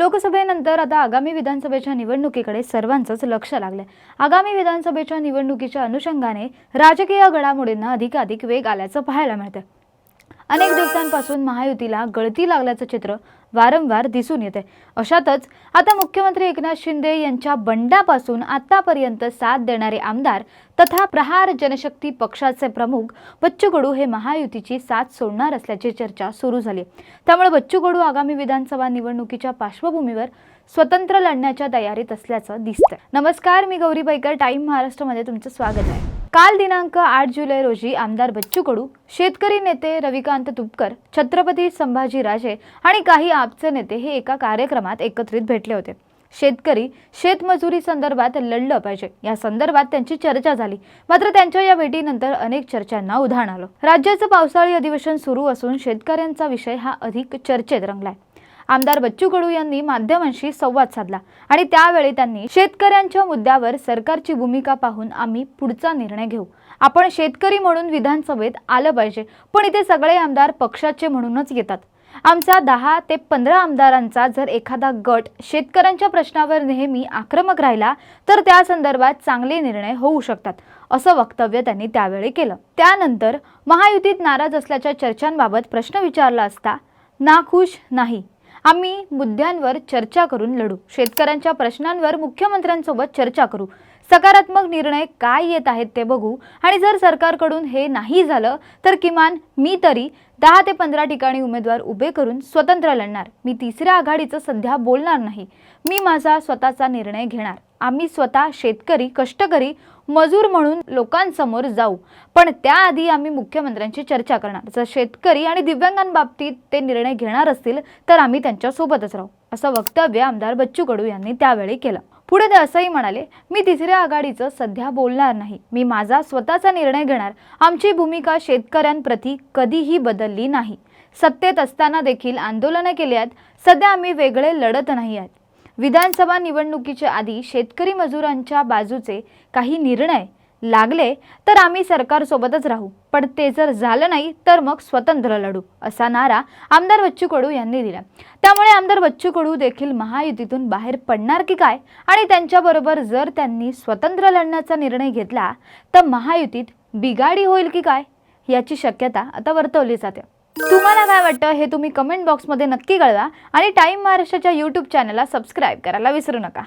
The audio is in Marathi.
लोकसभेनंतर आता आगामी विधानसभेच्या निवडणुकीकडे सर्वांचंच लक्ष लागलंय. आगामी विधानसभेच्या निवडणुकीच्या अनुषंगाने राजकीय घडामोडींना अधिकाधिक वेग आल्याचं पाहायला मिळतं अनेक दिवसांपासून महायुतीला गळती लागल्याचं चित्र वारंवार दिसून येते अशातच आता मुख्यमंत्री एकनाथ शिंदे यांच्या बंडापासून आतापर्यंत साथ देणारे आमदार तथा प्रहार जनशक्ती पक्षाचे प्रमुख बच्चू कडू हे महायुतीची साथ सोडणार असल्याची चर्चा सुरू झाली. त्यामुळे बच्चू कडू आगामी विधानसभा निवडणुकीच्या पार्श्वभूमीवर स्वतंत्र लढण्याच्या तयारीत असल्याचं दिसतंय. नमस्कार मी गौरी बैकर टाईम महाराष्ट्रामध्ये तुमचं स्वागत आहे. काल दिनांक आठ जुलै रोजी आमदार बच्चू कडू शेतकरी नेते रविकांत तुपकर छत्रपती संभाजी राजे आणि काही आपचे नेते हे एका कार्यक्रमात एकत्रित भेटले होते. शेतकरी शेतमजुरी संदर्भात लढलं पाहिजे. या संदर्भात त्यांची चर्चा झाली. मात्र त्यांच्या या भेटीनंतर अनेक चर्चांना उधाण आलं. राज्याचं पावसाळी अधिवेशन सुरू असून शेतकऱ्यांचा विषय हा अधिक चर्चेत रंगलाय. आमदार बच्चू कडू यांनी माध्यमांशी संवाद साधला आणि त्यावेळी त्यांनी शेतकऱ्यांच्या मुद्द्यावर सरकारची भूमिका पाहून आम्ही पुढचा निर्णय घेऊ. आपण शेतकरी म्हणून विधानसभेत आलं पाहिजे पण इथे सगळे आमदार पक्षाचे म्हणूनच येतात. आमचा दहा ते पंधरा आमदारांचा जर एखादा गट शेतकऱ्यांच्या प्रश्नावर नेहमी आक्रमक राहिला तर त्या संदर्भात चांगले निर्णय होऊ शकतात असं वक्तव्य त्यांनी त्यावेळी केलं. त्यानंतर महायुतीत नाराज असल्याच्या चर्चांबाबत प्रश्न विचारला असता नाखुश नाही. आम्ही मुद्द्यांवर चर्चा करून लढू. शेतकऱ्यांच्या प्रश्नांवर मुख्यमंत्र्यांसोबत चर्चा करू. सकारात्मक निर्णय काय येत आहेत ते बघू. आणि जर सरकारकडून हे नाही झालं तर किमान मी तरी दहा ते पंधरा ठिकाणी उमेदवार उभे करून स्वतंत्र लढणार. मी तिसऱ्या आघाडीचं सध्या बोलणार नाही. मी माझा स्वतःचा निर्णय घेणार. आम्ही स्वतः शेतकरी कष्टकरी मजूर म्हणून लोकांसमोर जाऊ. पण त्याआधी आम्ही मुख्यमंत्र्यांची चर्चा करणार. जर शेतकरी आणि दिव्यांगांबाबतीत ते निर्णय घेणार असतील तर आम्ही त्यांच्यासोबतच राहू असं वक्तव्य आमदार बच्चू कडू यांनी त्यावेळी केलं. पुढे ते असंही म्हणाले मी तिसऱ्या आघाडीचं सध्या बोलणार नाही. मी माझा स्वतःचा निर्णय घेणार. आमची भूमिका शेतकऱ्यांप्रती कधीही बदलली नाही. सत्तेत असताना देखील आंदोलनं केली आहेत सध्या आम्ही वेगळे लढत नाही आहेत. विधानसभा निवडणुकीच्या आधी शेतकरी मजुरांच्या बाजूचे काही निर्णय लागले तर आम्ही सरकारसोबतच राहू. पण ते जर झालं नाही तर मग स्वतंत्र लढू असा नारा आमदार बच्चू कडू यांनी दिला. त्यामुळे आमदार बच्चू कडू देखील महायुतीतून बाहेर पडणार की काय? आणि त्यांच्याबरोबर जर त्यांनी स्वतंत्र लढण्याचा निर्णय घेतला तर महायुतीत बिगाडी होईल की काय? याची शक्यता आता वर्तवली जाते. तुम्हाला काय वाटतं हे तुम्ही कमेंट बॉक्समध्ये नक्की कळवा आणि टाईम महाराष्ट्राच्या यूट्यूब चॅनलला सबस्क्राईब करायला विसरू नका.